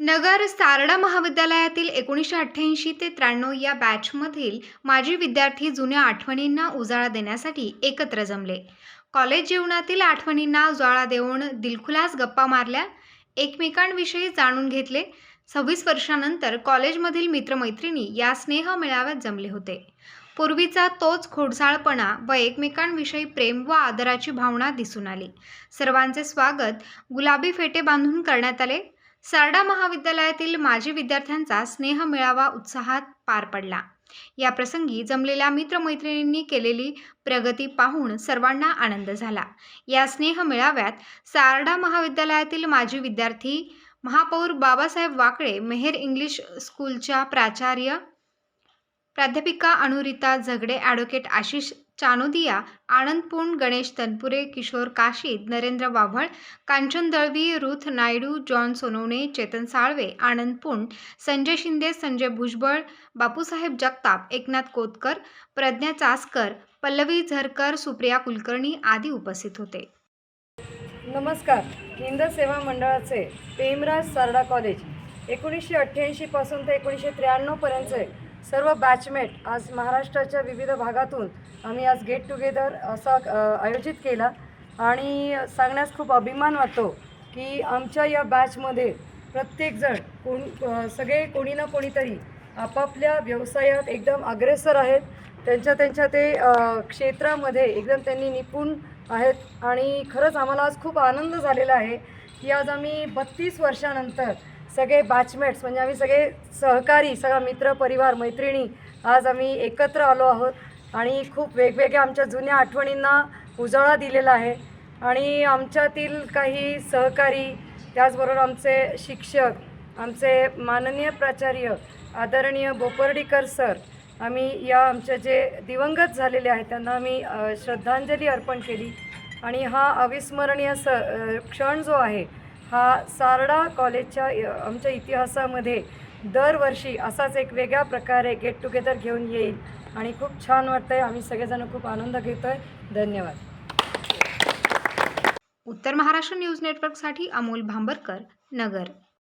नगर सारडा महाविद्यालयातील एकोणीसशे अठ्ठ्याऐंशी ते त्र्याण्णव या बॅचमधील माजी विद्यार्थी जुन्या आठवणींना उजाळा देण्यासाठी एकत्र जमले. कॉलेज जीवनातील आठवणींना उजाळा देऊन दिलखुलास गप्पा मारल्या एकमेकांविषयी जाणून घेतले. सव्वीस वर्षानंतर कॉलेजमधील मित्रमैत्रिणी या स्नेह मेळाव्यात जमले होते. पूर्वीचा तोच खोडसाळपणा व एकमेकांविषयी प्रेम व आदराची भावना दिसून आली. सर्वांचे स्वागत गुलाबी फेटे बांधून करण्यात आले. सारडा महाविद्यालयातील माजी विद्यार्थ्यांचा स्नेह मेळावा उत्साहात पार पडला. या प्रसंगी जमलेल्या मित्रमैत्रिणींनी केलेली प्रगती पाहून सर्वांना आनंद झाला. या स्नेह मेळाव्यात सारडा महाविद्यालयातील माजी विद्यार्थी महापौर बाबासाहेब वाकळे मेहेर इंग्लिश स्कूलच्या प्राचार्य प्राध्यापिका अनुरिता झगडे ॲडव्होकेट आशिष चानोदिया आनंदपूर्ण गणेश तनपुरे किशोर काशीद नरेंद्र वाव्हळ कांचन दळवी रुथ नायडू जॉन सोनवणे चेतन साळवे आनंद संजय शिंदे संजय भुजबळ बापूसाहेब जगताप एकनाथ कोतकर प्रज्ञा चासकर पल्लवी झरकर सुप्रिया कुलकर्णी आदी उपस्थित होते. नमस्कार. हिंद सेवा मंडळाचे प्रेमराज सारडा कॉलेज एकोणीसशे अठ्ठ्याऐंशीपासून ते एकोणीसशे त्र्याण्णवपर्यंतचे सर्व बॅचमेट आज महाराष्ट्राच्या विविध भागातून आम्ही आज गेट टुगेदर असा आयोजित केला. आणि सांगण्यास खूप अभिमान वाटतो की आमच्या या बॅचमध्ये प्रत्येकजण कोण सगळे कोणी ना कोणीतरी आपापल्या व्यवसायात एकदम अग्रेसर आहेत. त्यांच्या त्यांच्या ते क्षेत्रामध्ये एकदम त्यांनी निपुण आहेत. आणि खरंच आम्हाला आज खूप आनंद झालेला आहे की आज आम्ही बत्तीस वर्षानंतर सगळे बॅचमेट्स म्हणजे आम्ही सगळे सहकारी सगळा मित्र परिवार मैत्रिणी आज आम्ही एकत्र आलो आहोत. आणि खूप वेगवेगळ्या आमच्या जुन्या आठवणींना उजाळा दिलेला आहे. आणि आमच्यातील काही सहकारी त्याचबरोबर आमचे शिक्षक आमचे माननीय प्राचार्य आदरणीय बोपर्डीकर सर आम्ही या आमच्या जे दिवंगत झालेले आहेत त्यांना आम्ही श्रद्धांजली अर्पण केली. आणि हा अविस्मरणीय स क्षण जो आहे हा सारडा कॉलेजच्या आमच्या इतिहासामध्ये दरवर्षी असाच एक वेगळ्या प्रकारे गेट टुगेदर घेऊन येईल. आणि खूप छान वाटतं आहे आम्ही सगळेजण खूप आनंद घेतो आहे धन्यवाद. उत्तर महाराष्ट्र न्यूज नेटवर्कसाठी अमोल भांबरकर नगर.